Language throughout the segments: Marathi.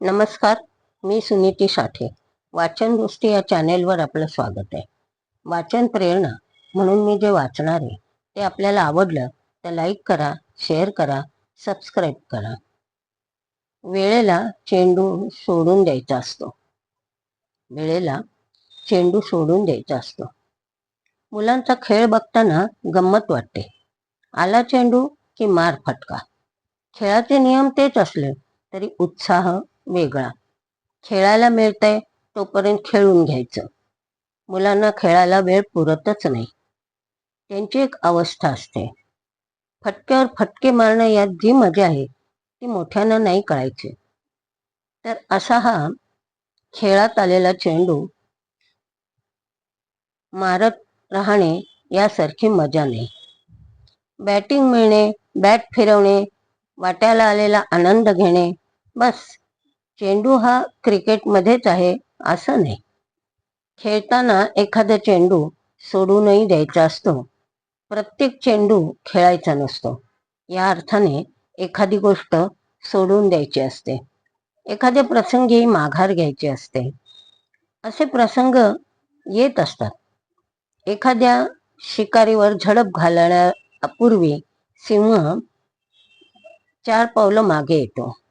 नमस्कार मी सुनीती साठे. वाचनदृष्टी या चॅनेलवर आपलं स्वागत आहे. वाचन प्रेरणा म्हणून मी जे वाचणार आहे ते आपल्याला आवडलं तर लाईक करा शेअर करा सबस्क्राईब करा. वेळेला चेंडू सोडून द्यायचा असतो. वेळेला चेंडू सोडून द्यायचा असतो. मुलांचा खेळ बघताना गंमत वाटते. आला चेंडू की मार फटका. खेळाचे नियम तेच असले तरी उत्साह वेगळा. खेळायला मिळतंय तोपर्यंत खेळून घ्यायचं. मुलांना खेळायला वेळ पुरतच नाही. त्यांची एक अवस्था असते. फटक्यावर फटके मारणं यात जी मजा आहे ती मोठ्यांना नाही कळायची. तर असा हा खेळात आलेला चेंडू मारत राहणे यासारखी मजा नाही. बॅटिंग मिळणे बॅट फिरवणे वाट्याला आलेला आनंद घेणे बस. चेंडू हा क्रिकेटमध्येच आहे असं नाही. खेळताना एखादा चेंडू सोडूनही द्यायचा असतो. प्रत्येक चेंडू खेळायचा नसतो. या अर्थाने एखादी गोष्ट सोडून द्यायची असते. एखाद्या प्रसंगी माघार घ्यायची असते. असे प्रसंग येत असतात. एखाद्या शिकारीवर झडप घालण्यापूर्वी सिंह चार पावलं मागे येतो.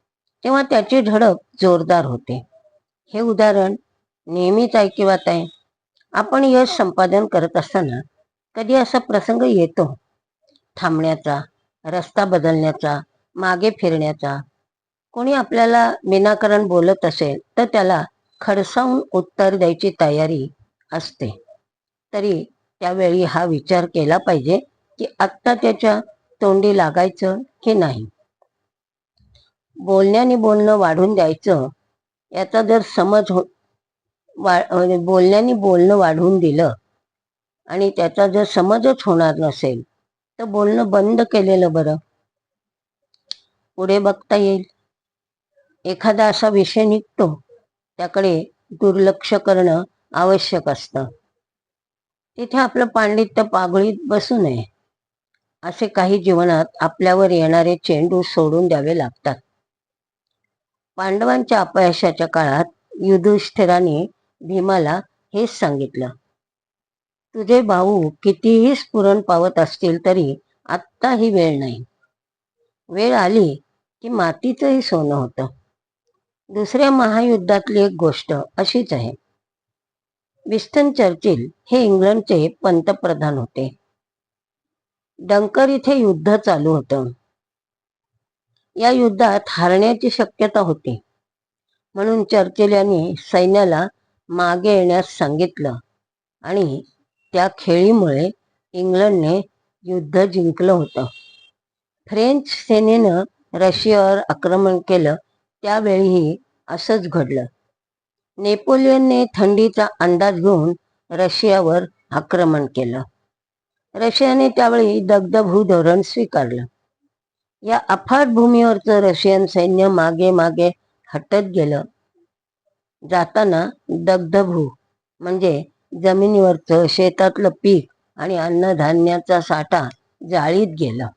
तेव्हा त्याची झडप जोरदार होते. हे उदाहरण नेहमीच ऐकिवात आहे. आपण यश संपादन करत असताना कधी असा प्रसंग येतो? थांबण्याचा रस्ता बदलण्याचा मागे फिरण्याचा. कोणी आपल्याला विनाकारण बोलत असेल तर त्याला खडसावून उत्तर द्यायची तयारी असते. तरी त्यावेळी हा विचार केला पाहिजे की आत्ता त्याच्या तोंडी लागायचं की नाही? बोलण्याने बोलणं वाढून द्यायचं. याचा जर समज हो वा म्हणजे बोलण्याने बोलणं वाढवून दिलं आणि त्याचा जर समजच होणार नसेल तर बोलणं बंद केलेलं बरं. पुढे बघता येईल. एखादा असा विषय निघतो त्याकडे दुर्लक्ष करणं आवश्यक असतं. तिथे आपलं पांडित्य पागळीत बसू नये. असे काही जीवनात आपल्यावर येणारे चेंडू सोडून द्यावे लागतात. पांडवांच्या अपयशाच्या काळात युधिष्ठिराने भीमाला हेच सांगितलं. तुझे भाऊ कितीही स्फुरण पावत असतील तरी आत्ता ही वेळ नाही. वेळ आली की मातीचंही सोनं होतं. दुसऱ्या महायुद्धातली एक गोष्ट अशीच आहे. विस्टन चर्चिल हे इंग्लंडचे पंतप्रधान होते. डंकर इथे युद्ध चालू होतं. या युद्धात हारण्याची शक्यता होती. म्हणून चर्चिल यांनी सैन्याला मागे येण्यास सांगितलं आणि त्या खेळीमुळे इंग्लंडने युद्ध जिंकलं होतं. फ्रेंच सेनेनं रशियावर आक्रमण केलं त्यावेळीही असंच घडलं. नेपोलियनने थंडीचा अंदाज घेऊन रशियावर आक्रमण केलं. रशियाने त्यावेळी दगदभू धोरण स्वीकारलं. या अफाट भूमीवरचं रशियन सैन्य मागे मागे हटत गेलं. जाताना दग्धभू म्हणजे जमिनीवरचं शेतातलं पीक आणि अन्नधान्याचा साठा जाळीत गेला.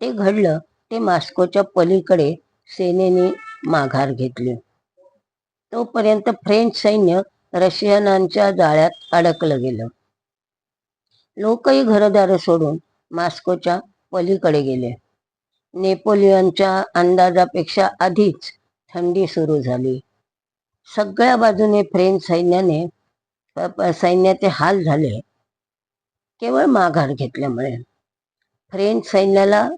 ते घडलं ते मास्कोच्या पलीकडे सेनेने माघार घेतली. तोपर्यंत फ्रेंच सैन्य रशियनांच्या जाळ्यात अडकलं गेलं. लोकही घरदार सोडून मास्कोच्या पलीकडे गेले. नेपोलियनच्या अंदाजापेक्षा आधीच थंडी सुरू झाली. सगळ्या बाजूने फ्रेंच सैन्याने सैन्याचे हाल झाले. केवळ माघार घेतल्यामुळे फ्रेंच सैन्याला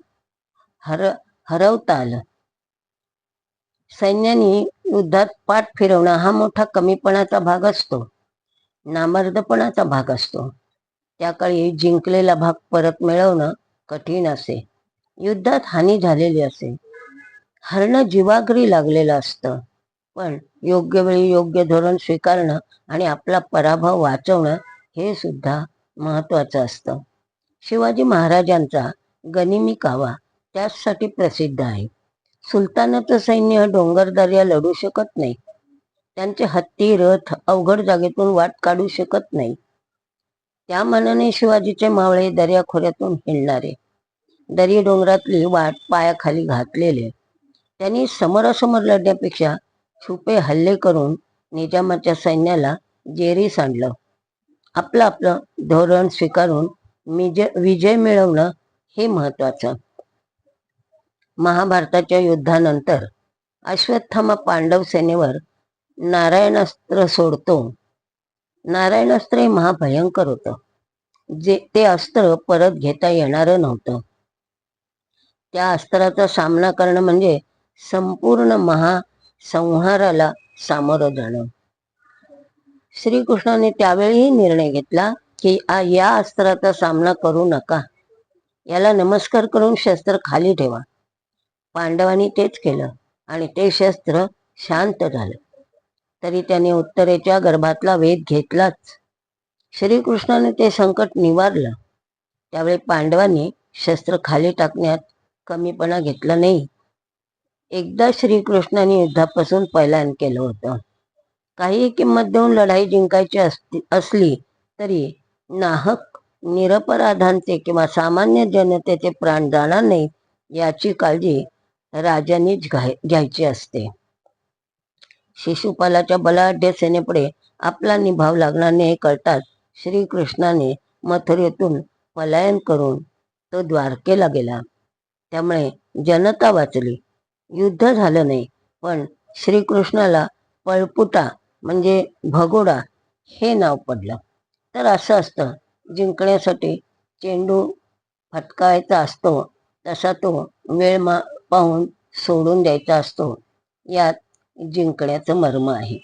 हर हरवता आलं. सैन्याने युद्धात पाठ फिरवणं हा मोठा कमीपणाचा भाग असतो. नामर्दपणाचा भाग असतो. त्या काळी जिंकलेला भाग परत मिळवणं कठीण असे. युद्धात हानी झालेली असे. हरणं जीवाग्री लागलेलं असतं. पण योग्य वेळी योग्य धोरण स्वीकारणं आणि आपला पराभव वाचवणं हे सुद्धा महत्वाचं असतं. शिवाजी महाराजांचा गनिमी कावा त्यासाठी प्रसिद्ध आहे. सुलतानाचं सैन्य डोंगरदर्या लढू शकत नाही. त्यांचे हत्ती रथ अवघड जागेतून वाट काढू शकत नाही. त्या मनाने शिवाजीचे मावळे दर्याखोऱ्यातून हिंडणारे. दरी डोंगरातली वाट पायाखाली घातलेले. त्यांनी समोरासमोर लढण्यापेक्षा छुपे हल्ले करून निजामाच्या सैन्याला जेरीस आणलं आपलं आपलं धोरण स्वीकारून विजय विजय मिळवणं हे महत्वाचं महाभारताच्या युद्धानंतर अश्वत्थामा पांडव सेनेवर नारायणास्त्र सोडतो. नारायण अस्त्र हे महाभयंकर होतं. जे ते अस्त्र परत घेता येणारं नव्हतं. त्या अस्त्राचा सामना करणं म्हणजे संपूर्ण महासंहाराला सामोरं जाणं. श्रीकृष्णाने त्यावेळीही निर्णय घेतला की आ- या अस्त्राचा सामना करू नका. याला नमस्कार करून शस्त्र खाली ठेवा. पांडवांनी तेच केलं आणि ते शस्त्र शांत झालं. तरी त्याने उत्तरेच्या गर्भातला वेध घेतलाच. श्रीकृष्णाने ते संकट निवारलं. त्यावेळी पांडवांनी शस्त्र खाली टाकण्यात कमीपणा घेतला नाही. एकदा श्रीकृष्णाने युद्धापासून पलायन केलं होतं. काही किंमत देऊन लढाई जिंकायची असली तरी नाहक निरपराधांचे किंवा सामान्य जनतेचे प्राण जाणार नाही याची काळजी राजांनीच घ्यायची असते. शिशुपालाच्या बलाढ्य सेनेपुढे आपला निभाव लागणार हे कळताच श्रीकृष्णाने मथुरेतून पलायन करून तो द्वारकेला गेला. त्यामुळे जनता वाचली. युद्ध झालं नाही पण श्रीकृष्णाला पळपुटा म्हणजे भगोडा हे नाव पडलं. तर असं असतं जिंकण्यासाठी चेंडू फटकायचा असतो तसा तो वेळ मा पाहून सोडून द्यायचा असतो. यात जिंकण्याचं मर्म आहे.